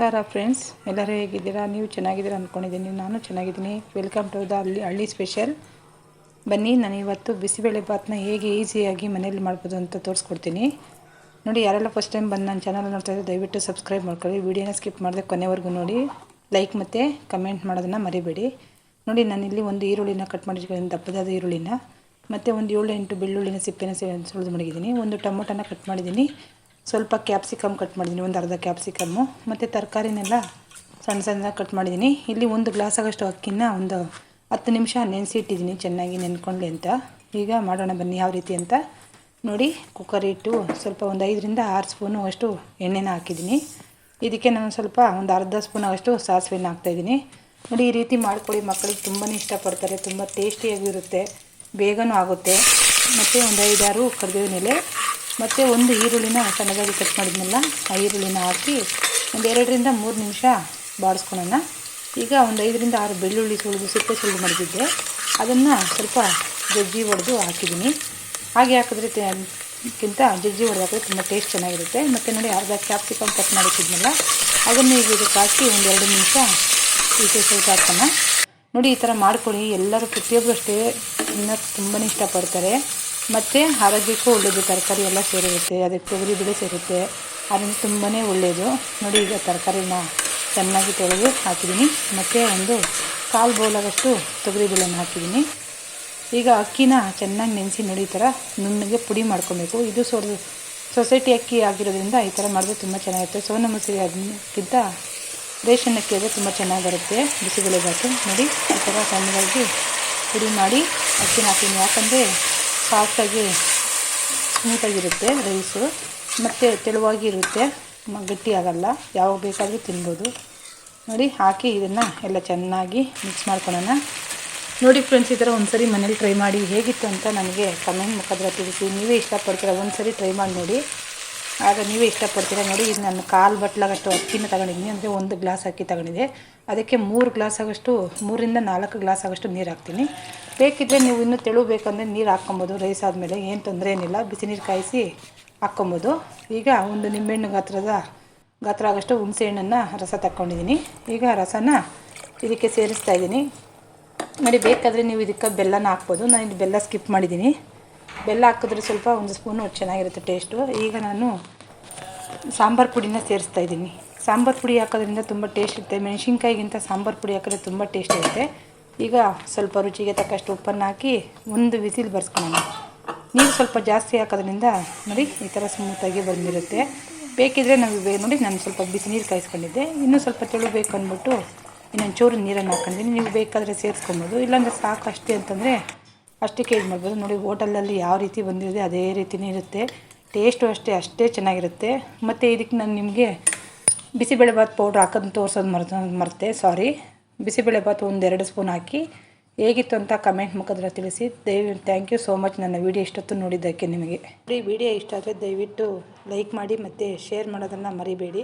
ನಮಸ್ಕಾರ ಫ್ರೆಂಡ್ಸ್, ಎಲ್ಲರೂ ಹೇಗಿದ್ದೀರಾ? ನೀವು ಚೆನ್ನಾಗಿದ್ದೀರಾ ಅಂದ್ಕೊಂಡಿದ್ದೀನಿ ನಾನು ಚೆನ್ನಾಗಿದ್ದೀನಿ. ವೆಲ್ಕಮ್ ಟು ದ ಅಲ್ಲಿ ಹಳ್ಳಿ ಸ್ಪೆಷಲ್. ಬನ್ನಿ, ನಾನು ಇವತ್ತು ಬಿಸಿಬೇಳೆ ಭಾತ್ನ ಹೇಗೆ ಈಸಿಯಾಗಿ ಮನೇಲಿ ಮಾಡ್ಬೋದು ಅಂತ ತೋರಿಸ್ಕೊಡ್ತೀನಿ. ನೋಡಿ, ಯಾರೆಲ್ಲ ಫಸ್ಟ್ ಟೈಮ್ ಬಂದು ನನ್ನ ಚಾನಲ್ ನೋಡ್ತಾ ಇದ್ದರೆ ದಯವಿಟ್ಟು ಸಬ್ಸ್ಕ್ರೈಬ್ ಮಾಡ್ಕೊಳ್ಳಿ. ವೀಡಿಯೋನ ಸ್ಕಿಪ್ ಮಾಡಿದೆ ಕೊನೆವರೆಗೂ ನೋಡಿ. ಲೈಕ್ ಮತ್ತು ಕಮೆಂಟ್ ಮಾಡೋದನ್ನು ಮರಿಬೇಡಿ. ನೋಡಿ, ನಾನಿಲ್ಲಿ ಒಂದು ಈರುಳ್ಳಿನ ಕಟ್ ಮಾಡಿದ್ದೀನಿ ದಪ್ಪದಾದ ಈರುಳ್ಳಿನ. ಮತ್ತು ಒಂದು ಏಳು ಎಂಟು ಬೆಳ್ಳುಳ್ಳಿನ ಸಿಪ್ಪೆನ ಸುಳಿದು ಮಡಗಿದ್ದೀನಿ ಒಂದು ಟೊಮೊಟೊನ ಕಟ್ ಮಾಡಿದ್ದೀನಿ. ಸ್ವಲ್ಪ ಕ್ಯಾಪ್ಸಿಕಮ್ ಕಟ್ ಮಾಡಿದ್ದೀನಿ ಒಂದು ಅರ್ಧ ಕ್ಯಾಪ್ಸಿಕಮ್ಮು ಮತ್ತು ತರಕಾರಿನೆಲ್ಲ ಸಣ್ಣ ಸಣ್ಣದಾಗಿ ಕಟ್ ಮಾಡಿದ್ದೀನಿ ಇಲ್ಲಿ ಒಂದು ಗ್ಲಾಸ್ ಆಗೋಷ್ಟು ಅಕ್ಕಿನ ಒಂದು ಹತ್ತು ನಿಮಿಷ ನೆನೆಸಿಟ್ಟಿದ್ದೀನಿ ಚೆನ್ನಾಗಿ ನೆನ್ಕೊಂಡ್ಲಿ ಅಂತ. ಈಗ ಮಾಡೋಣ ಬನ್ನಿ ಯಾವ ರೀತಿ ಅಂತ. ನೋಡಿ ಕುಕ್ಕರ್ ಇಟ್ಟು ಸ್ವಲ್ಪ ಒಂದು ಐದರಿಂದ ಆರು ಸ್ಪೂನು ಅಷ್ಟು ಎಣ್ಣೆನ ಹಾಕಿದ್ದೀನಿ ಇದಕ್ಕೆ ನಾನು ಸ್ವಲ್ಪ ಒಂದು ಅರ್ಧ ಸ್ಪೂನ್ ಅಷ್ಟು ಸಾಸಿವೆನ ಹಾಕ್ತಾಯಿದ್ದೀನಿ ನೋಡಿ, ಈ ರೀತಿ ಮಾಡ್ಕೊಳ್ಳಿ. ಮಕ್ಕಳಿಗೆ ತುಂಬಾ ಇಷ್ಟಪಡ್ತಾರೆ. ತುಂಬ ಟೇಸ್ಟಿಯಾಗಿರುತ್ತೆ ಬೇಗನೂ ಆಗುತ್ತೆ. ಮತ್ತು ಒಂದು ಐದಾರು ಕರಿಬೇವಿನ ಎಲೆ. ಮತ್ತು ಒಂದು ಈರುಳ್ಳಿನ ಸಣ್ಣದಾಗಿ ಕಟ್ ಮಾಡಿದ್ನಲ್ಲ, ಆ ಈರುಳ್ಳಿನ ಹಾಕಿ ಒಂದು ಎರಡರಿಂದ ಮೂರು ನಿಮಿಷ ಬಾಡಿಸ್ಕೊಳೋಣ. ಈಗ ಒಂದು ಐದರಿಂದ ಆರು ಬೆಳ್ಳುಳ್ಳಿ ಸುಳಿದು ಸಿಪ್ಪೆ ಸುಳಿದು ಮಾಡಿದ್ದೆ ಅದನ್ನು ಸ್ವಲ್ಪ ಜಜ್ಜಿ ಹೊಡೆದು ಹಾಕಿದ್ದೀನಿ. ಹಾಗೆ ಹಾಕಿದ್ರೆ ಅದಕ್ಕಿಂತ ಜಜ್ಜಿ ಹೊಡೆದು ಹಾಕಿದ್ರೆ ತುಂಬ ಟೇಸ್ಟ್ ಚೆನ್ನಾಗಿರುತ್ತೆ. ಮತ್ತು ನೋಡಿ ಅರ್ಧ ಕ್ಯಾಪ್ಸಿಕಮ್ ಕಟ್ ಮಾಡಿಟ್ಟಿದ್ನಲ್ಲ, ಅದನ್ನು ಈಗ ಇದಕ್ಕೆ ಹಾಕಿ ಒಂದು ಎರಡು ನಿಮಿಷ ಈಚೆ ಸ್ವಲ್ಪ ಹಾಕೋಣ. ನೋಡಿ ಈ ಥರ ಮಾಡ್ಕೊಳ್ಳಿ. ಎಲ್ಲರೂ ಪ್ರತಿಯೊಬ್ಬರು ಅಷ್ಟೇ ಇನ್ನೂ ತುಂಬಾ ಇಷ್ಟಪಡ್ತಾರೆ. ಮತ್ತು ಆರೋಗ್ಯಕ್ಕೂ ಒಳ್ಳೆಯದು ತರಕಾರಿ ಎಲ್ಲ ಸೇರಿರುತ್ತೆ, ಅದಕ್ಕೆ ತೊಗರಿ ಬೇಳೆ ಸೇರುತ್ತೆ. ಅದರಿಂದ ತುಂಬಾ ಒಳ್ಳೆಯದು ನೋಡಿ ಈಗ ತರಕಾರಿನ ಚೆನ್ನಾಗಿ ತೊಳೆದು ಹಾಕಿದ್ದೀನಿ. ಮತ್ತು ಒಂದು ಕಾಲು ಬೌಲಾಗಷ್ಟು ತೊಗರಿ ಬೇಳೆನ ಹಾಕಿದ್ದೀನಿ. ಈಗ ಅಕ್ಕಿನ ಚೆನ್ನಾಗಿ ನೆನೆಸಿ ನೋಡಿ ಈ ಥರ ನುಣ್ಣಗೆ ಪುಡಿ ಮಾಡ್ಕೊಬೇಕು. ಇದು ಸೊ, ಸೊಸೈಟಿ ಅಕ್ಕಿ ಆಗಿರೋದ್ರಿಂದ ಈ ಥರ ಮಾಡಿದ್ರೆ ತುಂಬ ಚೆನ್ನಾಗಿರುತ್ತೆ. ಸೋನ ಮಸೂರಿ ಅದಕ್ಕಿಂತ ರೇಷನ್ ಅಕ್ಕಿ ಆದರೆ ತುಂಬ ಚೆನ್ನಾಗಿ ಬರುತ್ತೆ. ಬಿಸಿಬೇಳೆ ಬಾತು ನೋಡಿ, ಈ ಥರ ಸಣ್ಣದಾಗಿ ಪುಡಿ ಮಾಡಿ ಅಕ್ಕಿನ ಹಾಕಿದ್ದೀನಿ. ಯಾಕಂದರೆ ಸಾಫ್ಟಾಗಿ ಸ್ಮೂತಾಗಿರುತ್ತೆ ರೈಸು ಮತ್ತು ತೆಳುವಾಗಿರುತ್ತೆ. ಗಟ್ಟಿ ಆಗಲ್ಲ ಯಾವಾಗ ಬೇಕಾದರೂ ತಿನ್ಬೋದು. ನೋಡಿ, ಹಾಕಿ ಇದನ್ನು ಎಲ್ಲ ಚೆನ್ನಾಗಿ ಮಿಕ್ಸ್ ಮಾಡ್ಕೊಳ್ಳೋಣ ನೋಡಿ ಫ್ರೆಂಡ್ಸ್ ಈ ಥರ ಒಂದು ಸರಿ ಮನೇಲಿ ಟ್ರೈ ಮಾಡಿ ಹೇಗಿತ್ತು ಅಂತ ನನಗೆ ಕಮೆಂಟ್ ಮುಖಾಂತರ ತಿಳಿಸಿ. ನೀವೇ ಇಷ್ಟಪಡ್ತೀರ? ಒಂದು ಸರಿ ಟ್ರೈ ಮಾಡಿ ನೋಡಿ. ಆಗ ನೀವೇ ಇಷ್ಟಪಡ್ತೀರಾ? ನೋಡಿ, ಇದು ನಾನು ಕಾಲು ಬಟ್ಲಾಗಷ್ಟು ಅಕ್ಕಿನ ತಗೊಂಡಿದ್ದೀನಿ. ಅಂದರೆ ಒಂದು ಗ್ಲಾಸ್ ಅಕ್ಕಿ ತಗೊಂಡಿದ್ದೆ. ಅದಕ್ಕೆ ಮೂರು ಗ್ಲಾಸ್ ಆಗೋಷ್ಟು, ಮೂರಿಂದ ನಾಲ್ಕು ಗ್ಲಾಸ್ ಆಗೋಷ್ಟು ನೀರು ಹಾಕ್ತೀನಿ. ಬೇಕಿದ್ದರೆ ನೀವು ಇನ್ನೂ ತೆಳು ಬೇಕಂದರೆ ನೀರು ಹಾಕ್ಕೊಬೋದು. ರೈಸ್ ಆದಮೇಲೆ ಏನು ತೊಂದರೆ ಏನಿಲ್ಲ. ಬಿಸಿ ನೀರು ಕಾಯಿಸಿ ಹಾಕ್ಕೊಬೋದು. ಈಗ ಒಂದು ನಿಂಬೆಹಣ್ಣು ಗಾತ್ರದ, ಗಾತ್ರ ಆಗೋಷ್ಟು ಹುಣಸೆ ಹಣ್ಣನ್ನು ರಸ ತಕ್ಕೊಂಡಿದ್ದೀನಿ ಈಗ ರಸನ ಇದಕ್ಕೆ ಸೇರಿಸ್ತಾ ಇದ್ದೀನಿ ನೋಡಿ, ಬೇಕಾದರೆ ನೀವು ಇದಕ್ಕೆ ಬೆಲ್ಲನ ಹಾಕ್ಬೋದು. ನಾನು ಇದು ಬೆಲ್ಲ ಸ್ಕಿಪ್ ಮಾಡಿದ್ದೀನಿ ಬೆಲ್ಲ ಹಾಕಿದ್ರೆ ಸ್ವಲ್ಪ ಒಂದು ಸ್ಪೂನು ಚೆನ್ನಾಗಿರುತ್ತೆ ಟೇಸ್ಟು. ಈಗ ನಾನು ಸಾಂಬಾರು ಪುಡಿನ ಸೇರಿಸ್ತಾ ಇದ್ದೀನಿ ಸಾಂಬಾರು ಪುಡಿ ಹಾಕೋದ್ರಿಂದ ತುಂಬ ಟೇಸ್ಟ್ ಇರುತ್ತೆ. ಮೆಣಸಿನ್ಕಾಯಿಗಿಂತ ಸಾಂಬಾರು ಪುಡಿ ಹಾಕಿದ್ರೆ ತುಂಬ ಟೇಸ್ಟ್ ಇರುತ್ತೆ. ಈಗ ಸ್ವಲ್ಪ ರುಚಿಗೆ ತಕ್ಕಷ್ಟು ಉಪ್ಪನ್ನು ಹಾಕಿ ಒಂದು ಬಿಸಿಲು ಬರ್ಸ್ಕೊಳ್ಳೋಣ. ನೀರು ಸ್ವಲ್ಪ ಜಾಸ್ತಿ ಹಾಕೋದ್ರಿಂದ ನೋಡಿ ಈ ಥರ ಸ್ಮೂತಾಗಿ ಬಂದಿರುತ್ತೆ. ಬೇಕಿದ್ದರೆ ನಾವು ನೋಡಿ ನಾನು ಸ್ವಲ್ಪ ಬಿಸಿ ನೀರು ಕಾಯಿಸ್ಕೊಂಡಿದ್ದೆ. ಇನ್ನೂ ಸ್ವಲ್ಪ ತೆಳು ಬೇಕು ಅಂದ್ಬಿಟ್ಟು ಇನ್ನೊಂದು ಚೂರು ನೀರನ್ನು ಹಾಕೊಂಡಿದ್ದೀನಿ. ನೀವು ಬೇಕಾದರೆ ಸೇರಿಸ್ಕೊಬೋದು. ಇಲ್ಲಾಂದರೆ ಸಾಕು ಅಷ್ಟೇ ಅಂತಂದರೆ ಅಷ್ಟಕ್ಕೆ ಇದು ಮಾಡ್ಬೋದು. ನೋಡಿ ಹೋಟೆಲಲ್ಲಿ ಯಾವ ರೀತಿ ಬಂದಿದೆ ಅದೇ ರೀತಿಯೇ ಇರುತ್ತೆ. ಟೇಸ್ಟು ಅಷ್ಟೇ ಅಷ್ಟೇ ಚೆನ್ನಾಗಿರುತ್ತೆ. ಮತ್ತು ಇದಕ್ಕೆ ನಾನು ನಿಮಗೆ ಬಿಸಿಬೇಳೆಭಾತ್ ಪೌಡ್ರ್ ಹಾಕೋದು ತೋರಿಸೋದು ಮರ್ತ ಮರ್ತೆ ಸಾರಿ ಬಿಸಿಬೇಳೆಭಾತ್ ಒಂದೆರಡು ಸ್ಪೂನ್ ಹಾಕಿ. ಹೇಗಿತ್ತು ಅಂತ ಕಮೆಂಟ್ ಮುಖಾಂತರ ತಿಳಿಸಿ. ದಯವಿ ಥ್ಯಾಂಕ್ ಯು ಸೋ ಮಚ್ ನನ್ನ ವಿಡಿಯೋ ಇಷ್ಟೊತ್ತು ನೋಡಿದ್ದಕ್ಕೆ ನಿಮಗೆ. ಈ ವಿಡಿಯೋ ಇಷ್ಟ ಆದರೆ ದಯವಿಟ್ಟು ಲೈಕ್ ಮಾಡಿ ಮತ್ತು ಶೇರ್ ಮಾಡೋದನ್ನು ಮರಿಬೇಡಿ.